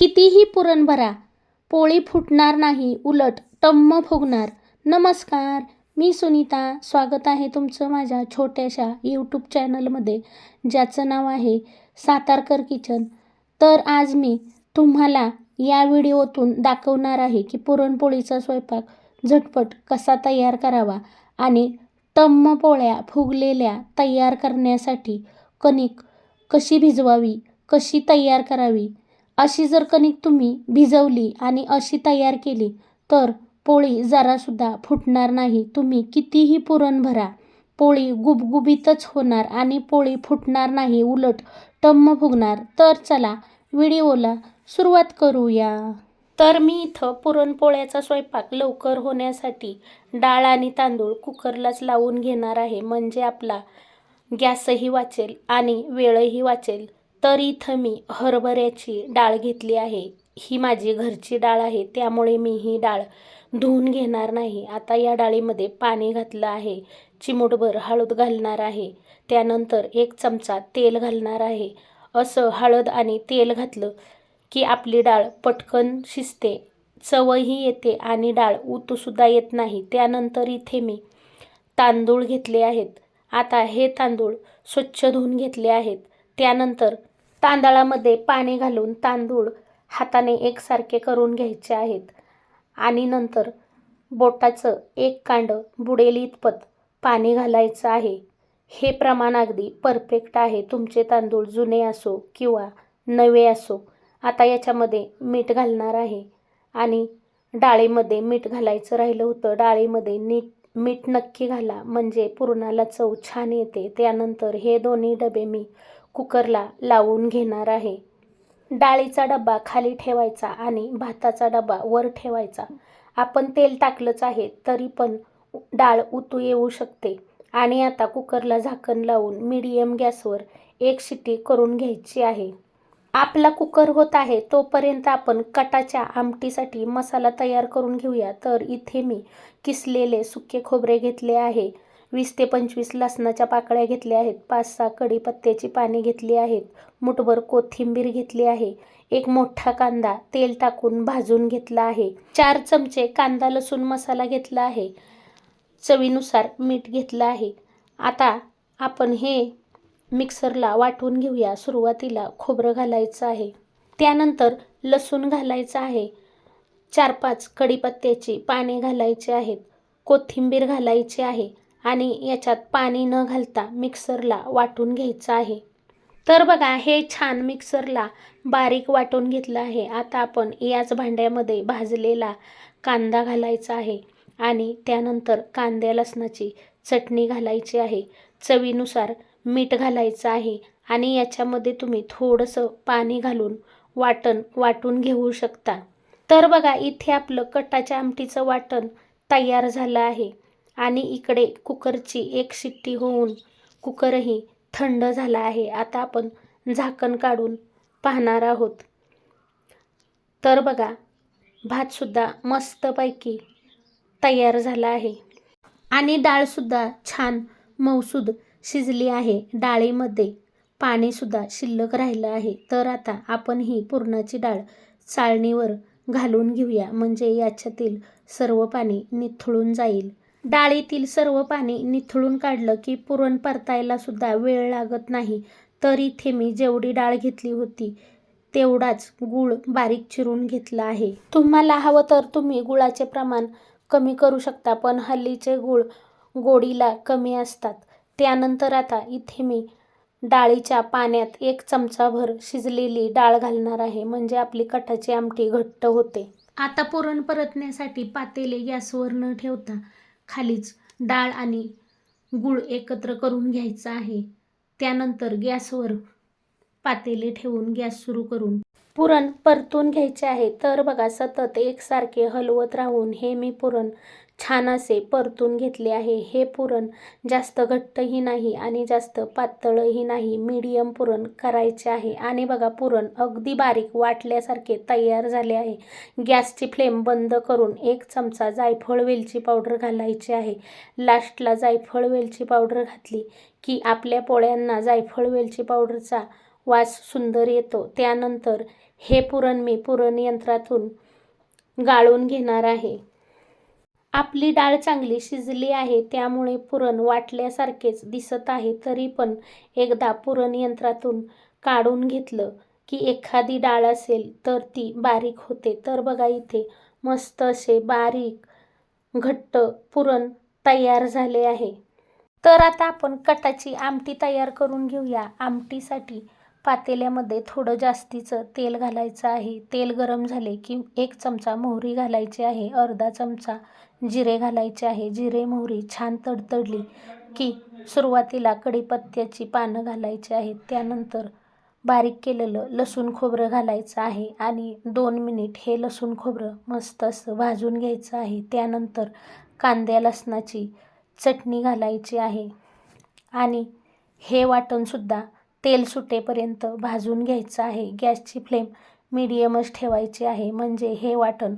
कितीही पुरण भरा. पोळी फुटणार नाही उलट टम्म फुगणार. नमस्कार मी सुनीता. स्वागत आहे तुमचं माझ्या छोट्याशा यूट्यूब चॅनलमध्ये ज्याचं नाव आहे सातारकर किचन. तर आज मी तुम्हाला या व्हिडिओतून दाखवणार आहे की पुरणपोळीचा स्वयंपाक झटपट कसा तयार करावा आणि टम्म पोळ्या फुगलेल्या तयार करण्यासाठी कणिक कशी भिजवावी कशी तयार करावी अशी जर कणिक तुम्ही भिजवली आणि अशी तयार केली तर पोळी जरासुद्धा फुटणार नाही. तुम्ही कितीही पुरण भरा पोळी गुबगुबीतच होणार आणि पोळी फुटणार नाही उलट टम्म फुगणार. तर चला व्हिडिओला सुरुवात करूया. तर मी इथं पुरणपोळ्याचा स्वयंपाक लवकर होण्यासाठी डाळ आणि तांदूळ कुकरलाच लावून घेणार आहे. म्हणजे आपला गॅसही वाचेल आणि वेळही वाचेल. तर इथं मी हरभऱ्याची डाळ घेतली आहे. ही माझी घरची डाळ आहे त्यामुळे मी ही डाळ धुवून घेणार नाही. आता या डाळीमध्ये पाणी घातलं आहे. चिमूटभर हळद घालणार आहे. त्यानंतर एक चमचा तेल घालणार आहे. असं हळद आणि तेल घातलं की आपली डाळ पटकन शिजते. चवही येते आणि डाळ उतूसुद्धा येत नाही. त्यानंतर इथे मी तांदूळ घेतले आहेत. आता हे तांदूळ स्वच्छ धुवून घेतले आहेत. त्यानंतर तांदळामध्ये पाणी घालून तांदूळ हाताने एकसारखे करून घ्यायचे आहेत. आणि नंतर बोटाचं एक कांडं बुडेल इतपत पाणी घालायचं आहे. हे प्रमाण अगदी परफेक्ट आहे. तुमचे तांदूळ जुने असो किंवा नवे असो आता याच्यामध्ये मीठ घालणार आहे. आणि डाळीमध्ये मीठ घालायचं राहिलं होतं. डाळीमध्ये नीट मीठ नक्की घाला. म्हणजे पुरणाला चव छान येते. त्यानंतर हे दोन्ही डबे मी कुकरला लावून घेणार आहे. डाळीचा डबा खाली ठेवायचा आणि भाताचा डबा वर ठेवायचा. आपण तेल टाकलंच आहे तरी पण डाळ उतू येऊ शकते. आणि आता कुकरला झाकण लावून मीडियम गॅसवर एक शिट्टी करून घ्यायची आहे. आपला कुकर होत आहे तोपर्यंत आपण कटाच्या आमटीसाठी मसाला तयार करून घेऊया. तर इथे मी किसलेले सुके खोबरे घेतले आहे. वीस ते पंचवीस लसणाच्या पाकळ्या घेतल्या आहेत. पाच सहा कढीपत्त्याची पाने घेतली आहेत. मुठभर कोथिंबीर घेतली आहे. एक मोठा कांदा तेल टाकून भाजून घेतला आहे. चार चमचे कांदा लसूण मसाला घेतला आहे. चवीनुसार मीठ घेतलं आहे. आता आपण हे मिक्सरला वाटून घेऊया. सुरुवातीला खोबरं घालायचं आहे. त्यानंतर लसूण घालायचं आहे. चार पाच कढीपत्त्याची पाने घालायची आहेत. कोथिंबीर घालायची आहे. आणि याच्यात पाणी न घालता मिक्सरला वाटून घ्यायचं आहे. तर बघा हे छान मिक्सरला बारीक वाटून घेतलं आहे. आता आपण याच भांड्यामध्ये भाजलेला कांदा घालायचा आहे आणि त्यानंतर कांद्या लसणाची चटणी घालायची आहे. चवीनुसार मीठ घालायचं आहे आणि याच्यामध्ये तुम्ही थोडंसं पाणी घालून वाटण वाटून घेऊ शकता. तर बघा इथे आपलं कटाच्या आमटीचं वाटण तयार झालं आहे. आणि इकडे कुकरची एक शिट्टी होऊन कुकरही थंड झाला आहे. आता आपण झाकण काढून पाहणार आहोत. तर बघा भातसुद्धा मस्तपैकी तयार झाला आहे. आणि डाळसुद्धा छान मौसूद शिजली आहे. डाळीमध्ये पाणीसुद्धा शिल्लक राहिलं आहे. तर आता आपण ही पुरणाची डाळ चाळणीवर घालून घेऊया. म्हणजे याच्यातील सर्व पाणी निथळून जाईल. डाळीतील सर्व पाणी निथळून काढलं की पुरण परतायला सुद्धा वेळ लागत नाही. तर इथे मी जेवढी डाळ घेतली होती तेवढाच गूळ बारीक चिरून घेतला आहे. तुम्हाला हवं तर तुम्ही गुळाचे प्रमाण कमी करू शकता पण हल्लीचे गूळ गोडीला कमी असतात. त्यानंतर आता इथे मी डाळीच्या पाण्यात एक चमचाभर शिजलेली डाळ घालणार आहे म्हणजे आपली कटाची आमटी घट्ट होते. आता पुरण परतण्यासाठी पातेले गॅसवर न ठेवता खालीच डाळ आणि गूळ एकत्र करून घ्यायचं आहे. त्यानंतर गॅसवर पातेले ठेवून गॅस सुरू करून पुरण परतून घ्यायचे आहे. तर बघा सतत एकसारखे हलवत राहून हे मी पुरण छान असे परतून घेतले आहे. हे पुरण जास्त घट्टही नाही आणि जास्त पातळही नाही. मीडियम पुरण करायचे आहे. आणि बघा पुरण अगदी बारीक वाटल्यासारखे तयार झाले आहे. गॅसची फ्लेम बंद करून एक चमचा जायफळ वेलची पावडर घालायची आहे. लास्टला जायफळ वेलची पावडर घातली की आपल्या पोळ्यांना जायफळ वेलची पावडरचा वास सुंदर येतो. त्यानंतर हे पुरण मी पुरण यंत्रातून गाळून घेणार आहे. आपली डाळ चांगली शिजली आहे त्यामुळे पुरण वाटल्यासारखेच दिसत आहे. तरी पण एकदा पुरण यंत्रातून काढून घेतलं की एखादी डाळ असेल तर ती बारीक होते. तर बघा इथे मस्त असे बारीक घट्ट पुरण तयार झाले आहे. तर आता आपण कटाची आमटी तयार करून घेऊया. आमटीसाठी पातेल्यामध्ये थोडं जास्तीचं तेल घालायचं आहे. तेल गरम झाले की एक चमचा मोहरी घालायची आहे. अर्धा चमचा जिरे घालायचे आहे. जिरे मोहरी छान तडतडली की सुरुवातीला कढीपत्त्याची पानं घालायची आहेत. त्यानंतर बारीक केलेलं लसूण खोबरं घालायचं आहे आणि दोन मिनिट हे लसूण खोबरं मस्त असं भाजून घ्यायचं आहे. त्यानंतर कांद्या लसणाची चटणी घालायची आहे. आणि हे वाटणसुद्धा तेल सुटेपर्यंत भाजून घ्यायचं आहे. गॅसची फ्लेम मीडियमच ठेवायची आहे. म्हणजे हे वाटण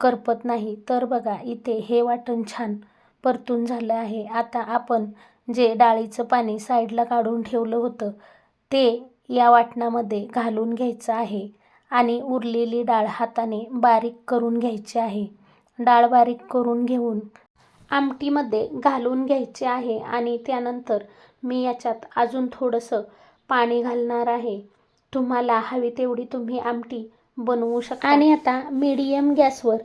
करपत नाही. तर बघा इथे हे वाटण छान परतून झालं आहे. आता आपण जे डाळीचं पाणी साईडला काढून ठेवलं होतं ते या वाटणामध्ये घालून घ्यायचं आहे. आणि उरलेली डाळ हाताने बारीक करून घ्यायची आहे. डाळ बारीक करून घेऊन आमटीमध्ये घालून घ्यायची आहे. आणि त्यानंतर मी याच्यात अजून थोडंसं पाणी घालणार आहे. तुम्हाला हवी तेवढी तुम्ही आमटी बनवू शकता. आणि आता मीडियम गॅसवर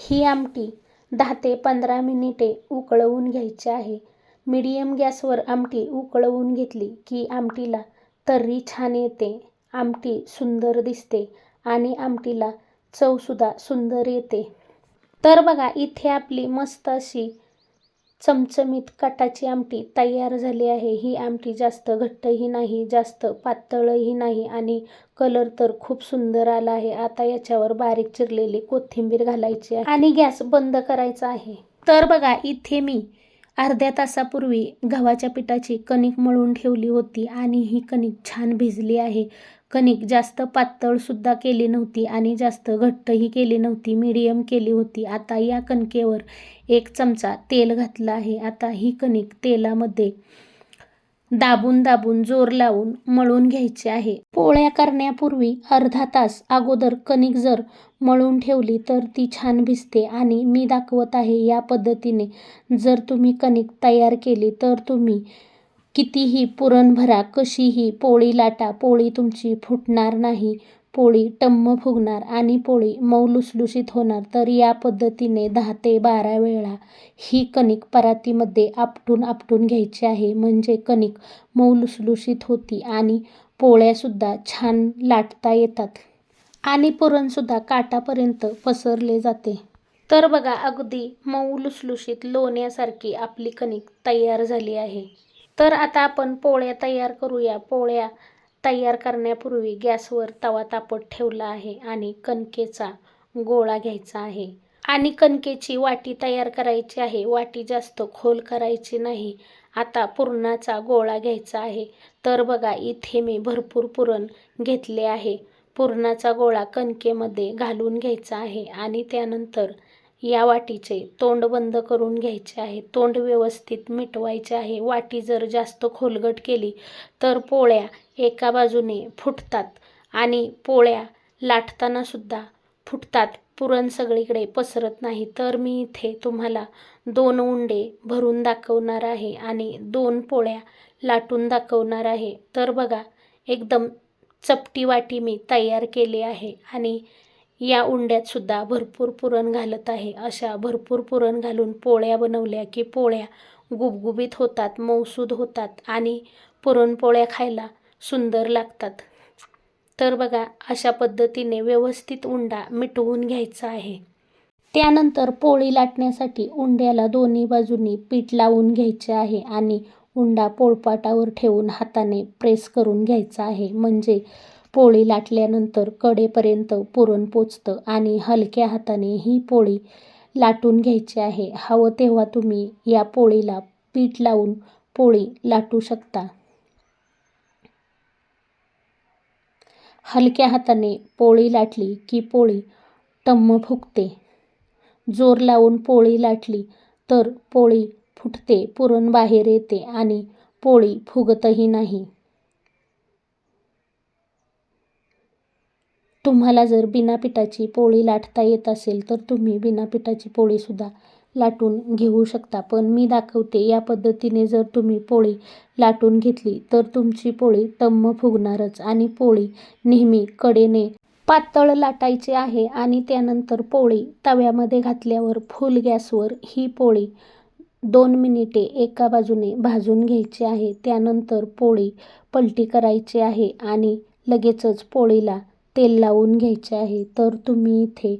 ही आमटी दहा ते पंधरा मिनिटे उकळवून घ्यायची आहे. मीडियम गॅसवर आमटी उकळवून घेतली की आमटीला तर्री छान येते आमटी सुंदर दिसते आणि आमटीला चवसुद्धा सुंदर येते. तर बघा इथे आपली मस्त अशी चमचमीत कटाची आमटी तयार झाली आहे. ही आमटी जास्त घट्टही नाही जास्त पातळही नाही आणि कलर तर खूप सुंदर आला आहे. आता याच्यावर बारीक चिरलेली कोथिंबीर घालायची आहे आणि गॅस बंद करायचा आहे. तर बघा इथे मी अर्ध्या तासापूर्वी गव्हाच्या पिठाची कणिक मळून ठेवली होती आणि ही कणिक छान भिजली आहे. कणिक जास्त पातळसुद्धा केली नव्हती आणि जास्त घट्टही केली नव्हती मीडियम केली होती. आता या कणकेवर एक चमचा तेल घातला आहे. आता ही कणिक तेलामध्ये दाबून दाबून जोर लावून मळून घ्यायचे आहे. पोळ्या करण्यापूर्वी अर्धा तास अगोदर कणिक जर मळून ठेवली तर ती छान भिजते आणि मी दाखवत आहे या पद्धतीने. जर तुम्ही कणिक तयार केली तर तुम्ही कितीही पुरण भरा कशीही पोळी लाटा पोळी तुमची फुटणार नाही. पोळी टम्म फुगणार आणि पोळी मऊ लुसलुशीत होणार. तर या पद्धतीने दहा ते बारा वेळा ही कणिक परातीमध्ये आपटून आपटून घ्यायची आहे. म्हणजे कणिक मऊ लुसलुशीत होती आणि पोळ्यासुद्धा छान लाटता येतात आणि पुरणसुद्धा काटापर्यंत पसरले जाते. तर बघा अगदी मऊ लुसलुशीत लोण्यासारखी आपली कणिक तयार झाली आहे. तर आता आपण पोळ्या तयार करूया. पोळ्या तयार करण्यापूर्वी गॅसवर तवा तापत ठेवला आहे आणि कणकेचा गोळा घ्यायचा आहे. आणि कणकेची वाटी तयार करायची आहे. वाटी जास्त खोल करायची नाही. आता पुरणाचा गोळा घ्यायचा आहे. तर बघा इथे मी भरपूर पुरण घेतले आहे. पुरणाचा गोळा कणकेमध्ये घालून घ्यायचा आहे आणि त्यानंतर या वाटीचे तोंड बंद करून घ्यायचे आहे. तोंड व्यवस्थित मिटवायचे आहे. वाटी जर जास्त खोलगट केली तर पोळ्या एका बाजूने फुटतात आणि पोळ्या लाटतानासुद्धा फुटतात. पुरण सगळीकडे पसरत नाही. तर मी इथे तुम्हाला दोन उंडे भरून दाखवणार आहे आणि दोन पोळ्या लाटून दाखवणार आहे. तर बघा एकदम चपटी वाटी मी तयार केली आहे आणि या उंड्यात सुद्धा भरपूर पुरण घालत आहे. अशा भरपूर पुरण घालून पोळ्या बनवल्या की पोळ्या गुबगुबीत होतात मौसूद होतात आणि पुरणपोळ्या खायला सुंदर लागतात. तर बघा अशा पद्धतीने व्यवस्थित उंडा मिटवून घ्यायचा आहे. त्यानंतर पोळी लाटण्यासाठी उंड्याला दोन्ही बाजूंनी पीठ लावून घ्यायचे आहे आणि उंडा पोळपाटावर ठेवून हाताने प्रेस करून घ्यायचा आहे. म्हणजे पोळी लाटल्यानंतर कडेपर्यंत पुरण पोचतं आणि हलक्या हाताने ही पोळी लाटून घ्यायची आहे. हवं तेव्हा तुम्ही या पोळीला पीठ लावून पोळी लाटू शकता. हलक्या हाताने पोळी लाटली की पोळी टम्म फुगते जोर लावून पोळी लाटली तर पोळी फुटते पुरण बाहेर येते आणि पोळी फुगतही नाही. तुम्हाला जर बिना पिठाची पोळी लाटता येत असेल तर तुम्ही बिना पिठाची पोळीसुद्धा लाटून घेऊ शकता. पण मी दाखवते या पद्धतीने जर तुम्ही पोळी लाटून घेतली तर तुमची पोळी टम्म फुगणारच आणि पोळी नेहमी कडेने पातळ लाटायची आहे आणि त्यानंतर पोळी तव्यामध्ये घातल्यावर फुल गॅसवर ही पोळी दोन मिनिटे एका बाजूने भाजून घ्यायची आहे. त्यानंतर पोळी पलटी करायची आहे आणि लगेचच पोळीला तेल लावून घ्यायचे आहे. तर तुम्ही इथे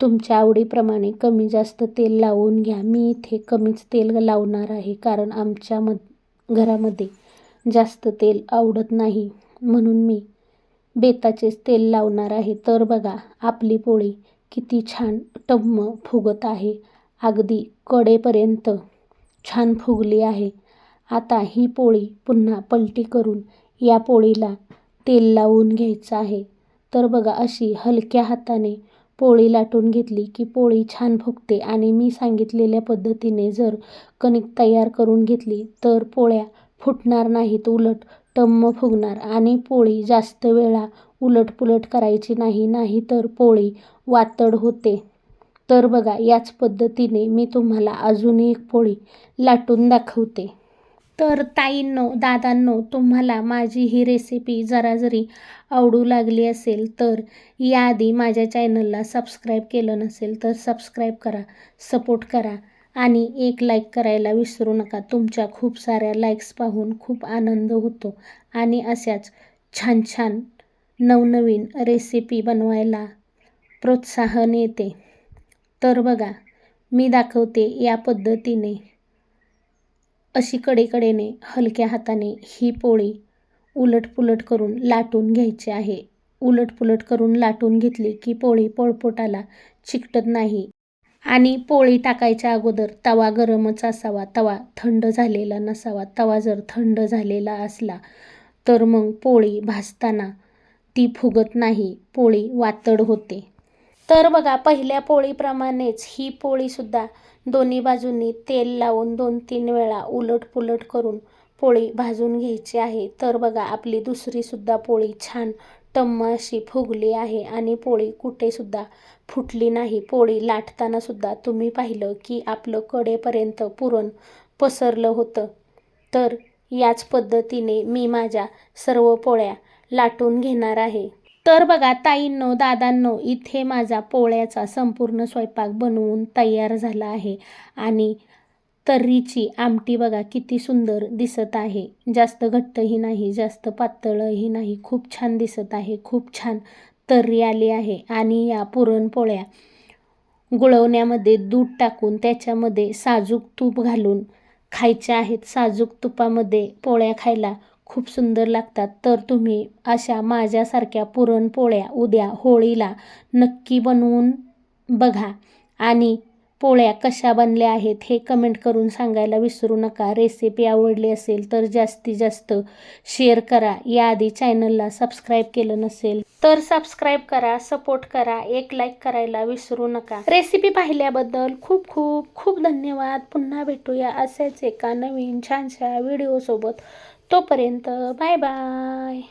तुमच्या आवडीप्रमाणे कमी जास्त तेल लावून घ्या. मी इथे कमीच तेल लावणार आहे कारण आमच्या म घरामध्ये जास्त तेल आवडत नाही. म्हणून मी बेताचेच तेल लावणार आहे. तर बघा आपली पोळी किती छान टम्म फुगत आहे. अगदी कडेपर्यंत छान फुगली आहे. आता ही पोळी पुन्हा पलटी करून या पोळीला तेल लावून घ्यायचं आहे. तर बघा अशी हलक्या हाताने पोळी लाटून घेतली की पोळी छान फुगते आणि मी सांगितलेल्या पद्धतीने जर कणिक तयार करून घेतली तर पोळ्या फुटणार नाहीत उलट टम्म फुगणार आणि पोळी जास्त वेळा उलटपुलट करायची नाही नाही तर पोळी वातड होते. तर बघा याच पद्धतीने मी तुम्हाला अजून एक पोळी लाटून दाखवते. तर ताईंनो दादांनो तुम्हाला माझी ही रेसिपी जरा जरी आवडू लागली असेल तर याआधी माझ्या चॅनलला सबस्क्राईब केलं नसेल तर सबस्क्राईब करा सपोर्ट करा आणि एक लाईक करायला विसरू नका. तुमच्या खूप साऱ्या लाईक्स पाहून खूप आनंद होतो आणि अशाच छान छान नवनवीन रेसिपी बनवायला प्रोत्साहन येते. तर बघा मी दाखवते या पद्धतीने. अशी कडेकडेने हलक्या हाताने ही पोळी उलटपुलट करून लाटून घ्यायची आहे. उलटपुलट करून लाटून घेतली की पोळी पोळपोटाला चिकटत नाही. आणि पोळी टाकायच्या अगोदर तवा गरमच असावा. तवा थंड झालेला नसावा. तवा जर थंड झालेला असला तर मग पोळी भाजताना ती फुगत नाही. पोळी वातड होते. तर बघा पहिल्या पोळीप्रमाणेच ही पोळीसुद्धा दोन्ही बाजूंनी तेल लावून दोन तीन वेळा उलट पुलट करून पोळी भाजून घ्यायची आहे. तर बघा आपली दुसरीसुद्धा पोळी छान टम्म अशी फुगली आहे आणि पोळी कुठेसुद्धा फुटली नाही. पोळी लाटतानासुद्धा तुम्ही पाहिलं की आपलं कडेपर्यंत पुरण पसरलं होतं. तर याच पद्धतीने मी माझ्या सर्व पोळ्या लाटून घेणार आहे. तर बघा ताईंनो दादांनो इथे माझा पोळ्याचा संपूर्ण स्वयंपाक बनवून तयार झाला आहे. आणि तर्रीची आमटी बघा किती सुंदर दिसत आहे. जास्त घट्टही नाही जास्त पातळही नाही. खूप छान दिसत आहे खूप छान तर्री आली आहे. आणि या पुरणपोळ्या गुळवण्यामध्ये दूध टाकून त्याच्यामध्ये साजूक तूप घालून खायच्या आहेत. साजूक तुपामध्ये पोळ्या खायला खूप सुंदर लागतात. तर तुम्ही अशा माझ्यासारख्या पुरणपोळ्या उद्या होळीला नक्की बनवून बघा. आणि पोळ्या कशा बनल्या आहेत हे कमेंट करून सांगायला विसरू नका. रेसिपी आवडली असेल तर जास्तीत जास्त शेअर करा. याआधी चॅनलला सबस्क्राईब केलं नसेल तर सबस्क्राईब करा सपोर्ट करा एक लाईक करायला विसरू नका. रेसिपी पाहिल्याबद्दल खूप खूप खूप धन्यवाद. पुन्हा भेटूया असेच एका नवीन छानशा व्हिडिओसोबत तोपर्यंत बाय बाय.